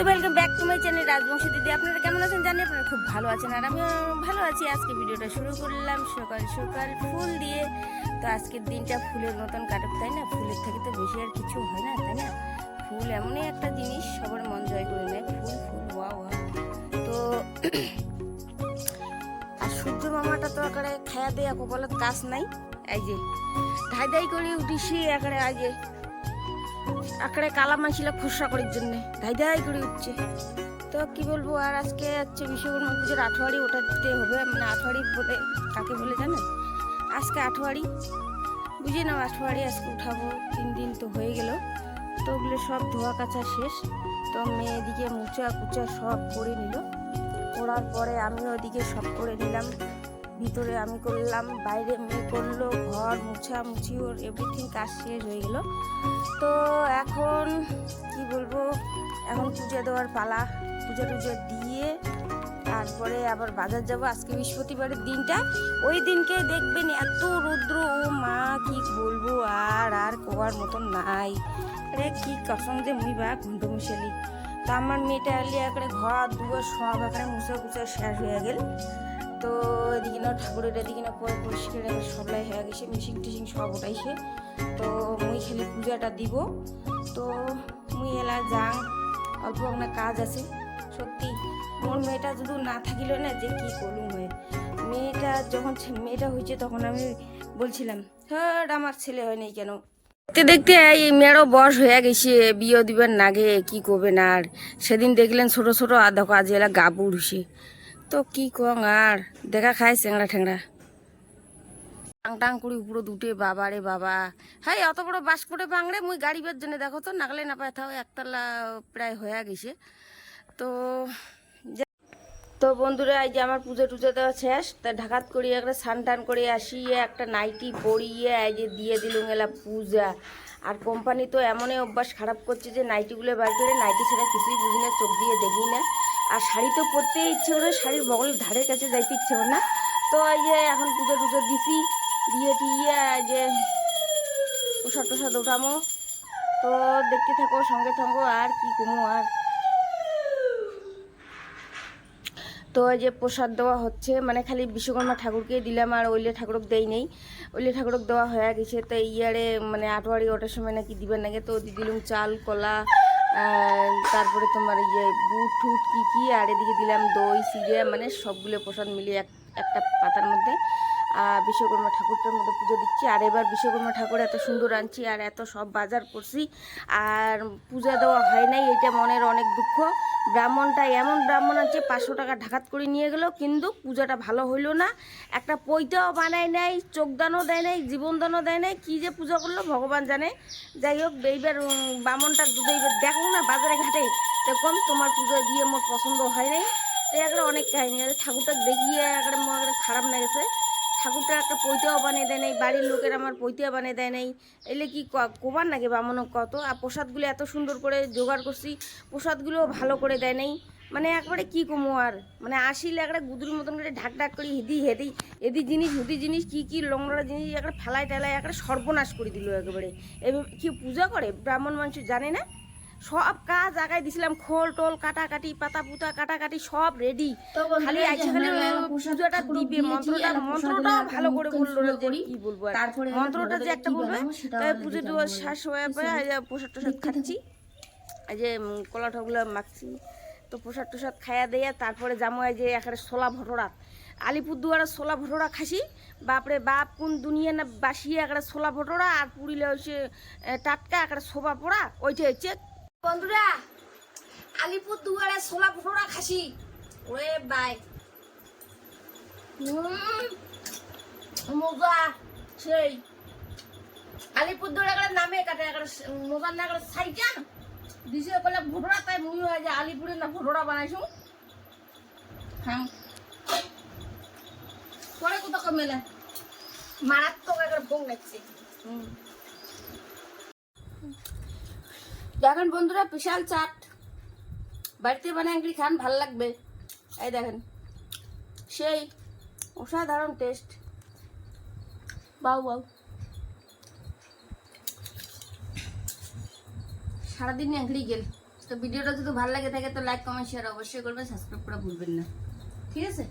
তো welcome back to my channel Rajbanshi Didi. আপনারা কেমন আছেন? জানি আপনারা খুব ভালো আছেন, আর আমিও ভালো আছি। আজকে ভিডিওটা শুরু করলাম সকাল সকাল ফুল দিয়ে। তো আজকের দিনটা ফুলের মতন কাটুক, তাই না? ফুলের থেকে তো বেশি আর কিছু হয় না, তাই না? ফুল এমনই একটা জিনিস, সবার মন জয় করে নেয়। ফুল ফুল ওয়া ওয়া তো আর সূর্য মামাটা তো একেবারে খায়া দেয়া কপালত কাজ নাই। এই যে ধাই ধাই করে উঠিছি একেবারে আই যে আকারে কালা মাছিলা খসড়া করার জন্য। ধাই ধাই করে উঠছে। তো কি বলব, আর আজকে হচ্ছে বিশ্বকর্মা পুজোর আঠোয়ারি ওটা দিতে হবে। মানে আঠোয়ারি বলে কাকে বলে জানেন আজকে আঠোয়ারি। বুঝে নাও আঠোয়ারি আজকে উঠাবো, তিন দিন তো হয়ে গেল। তো ওগুলো সব ধোয়া কাচা শেষ। তো মেয়ে এদিকে মুচা কুচা সব করে নিল। করার পরে আমি ওদিকে সব করে নিলাম। ভিতরে আমি করলাম, বাইরে মেয়ে করল, ঘর মুছা মুছি ওর এভরিথিং কাজ শেষ হয়ে গেল। তো এখন কি বলব, এখন পূজা দেওয়ার পালা, পূজা টুজা দিয়ে তারপরে আবার বাজার যাব। আজকে বৃহস্পতিবারের দিনটা, ওই দিনকে দেখবেন এত রৌদ্র, ও মা কি বলব, আর আর কোয়ার মতন নাই। রে কি কসম যে মুই বা ঘন্ট মুশালি তো আমার মেয়েটা এলি একড়ে ঘর দুয়ার সব একড়ে মুছে কুচে শেষ হয়ে গেল। তো এদিকে না ঠাকুরের এদিকে না পরে পরিষ্কার সবলাই হয়ে গেছে মিশিং টিশিং সব ওটাইছে তো মুই খালি পূজাটা দিব। তো মুই এলা যাং, অল্প একটা কাজ আছে। সত্যি, মোর মেয়েটা যদি না থাকিল না, যে কি করলুম হয়ে মেয়েটা যখন মেয়েটা হয়েছে তখন আমি বলছিলাম হ্যাঁ আমার ছেলে হয় নাই কেন? দেখতে দেখতে এই মেয়েরও বয়স হয়ে গেছে, বিয়ে দিবার নাগে, কি করবে না আর? সেদিন দেখলেন ছোট ছোট দেখো আজ এলা গা বুড়ছে তো কি কং আর? দেখা খায় চেংড়া ঠেংড়া টাং টাং করে উপরে দুটে বাবা রে বাবা। হাই, অত বড় বাস করে বাংড়ে মুই গাড়ি বের জন্য দেখো তো, নাগলে না পায় থাও একতলা প্রায় হয়ে গেছে। তো তো বন্ধুরা, এই যে আমার পুজো টুজো দেওয়া শেষ, তা ঢাকাত করিয়ে একটা স্নান টান করে আসিয়ে একটা নাইটি পরিয়ে, এই যে দিয়ে দিলুম এলা পূজা। আর কোম্পানি তো এমনই অভ্যাস খারাপ করছে যে নাইটিগুলো বার করে নাইটি ছাড়া কিছুই বুঝি না, চোখ দিয়ে দেখি না। আর শাড়ি তো পরতে ইচ্ছে করে, শাড়ির বগলের ধারের কাছে যাইতে ইচ্ছে করে না। তো এই যে এখন পুজো টুজো দিছি, দিয়ে টিয়ে যে প্রসাদ টসাদ ওঠামো। তো দেখতে থাকো, সঙ্গে থাকো, আর কি কমো আর। তো এই যে প্রসাদ দেওয়া হচ্ছে মানে খালি বিশ্বকর্মা ঠাকুরকে দিলাম আর ওইলে ঠাকুরক দেই নেই। ওইলে ঠাকুরক দেওয়া হয়ে গেছে, তো ইয়ারে মানে আটোয়ারি ওটার সময় নাকি দিবেন নাকি? তো দিয়ে দিলাম চাল, কলা তারপরে তোমার ইয়ে বুট ঠুট কী কী, আর এদিকে দিলাম দই সিরে মানে সবগুলো প্রসাদ মিলিয়ে এক একটা পাতার মধ্যে। বিশ্বকর্মা ঠাকুরটার মধ্যে পুজো দিচ্ছি। আর এবার বিশ্বকর্মা ঠাকুর এত সুন্দর আনছি আর এত সব বাজার করছি। আর পূজা দেওয়া হয় নাই এটা মনের অনেক দুঃখ। ব্রাহ্মণটা এমন ব্রাহ্মণ আছে পাঁচশো টাকা ঢাকাত করে নিয়ে গেল, কিন্তু পূজাটা ভালো হইল না। একটা পৈতাও বানায় নাই, চোখদানও দেয় নাই, জীবনদানও দেয় নাই, কী যে পূজা করল ভগবান জানে। যাই হোক, এইবার ব্রাহ্মণটা যদি এইবার দেখো না বাজারে ঘাটে এরকম তোমার পুজো দিয়ে মোর পছন্দ হয় নাই। তো একটা অনেক কাহিনী ঠাকুরটা দেখিয়ে একটা একটা খারাপ লেগেছে ঠাকুরটা একটা পৈতাও বানিয়ে দেয় নাই, বাড়ির লোকের আমার পৈতা বানিয়ে দেয় নাই। এলে কি কোবার নাকি বামনক কত আর প্রসাদগুলো এত সুন্দর করে জোগাড় করছি প্রসাদগুলো ভালো করে দেয় নাই। মানে একবারে কি কমো আর? মানে আসিলে একটা গুদুর মতন করে ঢাক ঢাক করে, হেদি হেদি এদি জিনিস, হুদি জিনিস, কি কি লংড়া জিনিস একটা ফেলাই টেলাই একটা সর্বনাশ করে দিল একেবারে। কি পূজা করে? ব্রাহ্মণ মানুষ জানে না? সব কাজ আগায় দিছিলাম খোল টোল কাটাকাটি পাতা পুতা কাটাকাটি সব রেডি খালি আইছে পূজাটা দিবে। মন্ত্রটা মন্ত্রটাও ভালো করে বলল যে কি বলব তারপরে মন্ত্রটা যে একটা বলবে তাই পুজো দেওয়ার হবে। শ্বাস হয়ে পরে প্রসাদ টসাদ খাচ্ছি। এই যে কলা ঠগলা মাখছি। তো প্রসাদ টসাদ খাইয়া দেয়া তারপরে এই যে এখানে ছোলা ভটোরা। আলিপুরদুয়ারে ছোলা ভটোরা খাসি বাপরে বাপ কোন দুনিয়া না বাসিয়ে একটা ছোলা ভটোরা আর পুরিলে হচ্ছে টাটকা একটা শোভা পড়া। ওইটা হচ্ছে বন্ধুরা, আলিপুর দুয়ারে ছোলা ভটোরা খাসি। ওরে বাই। মজা। সেই। আলিপুর দুয়ারে একটা নামে কাটে একটা মজার না একটা সাইটা দিছে বলে ভটোরা তাই মুই হয় যে আলিপুরে না ভটোরা বানাইছো হ্যাঁ। পরে কোথাও কমেলে মারাত্মক একটা ভোগ লাগছে। দেখেন বন্ধুরা, বিশাল চাট। বাড়িতে বানায় এগুলি খান, ভালো লাগবে। এই দেখেন, সেই অসাধারণ টেস্ট বাউ বাউ। সারাদিন এগুলি গেল। তো ভিডিওটা যদি ভালো লাগে থাকে, তো লাইক কমেন্ট শেয়ার অবশ্যই করবেন সাবস্ক্রাইব করা ভুলবেন না। ঠিক আছে?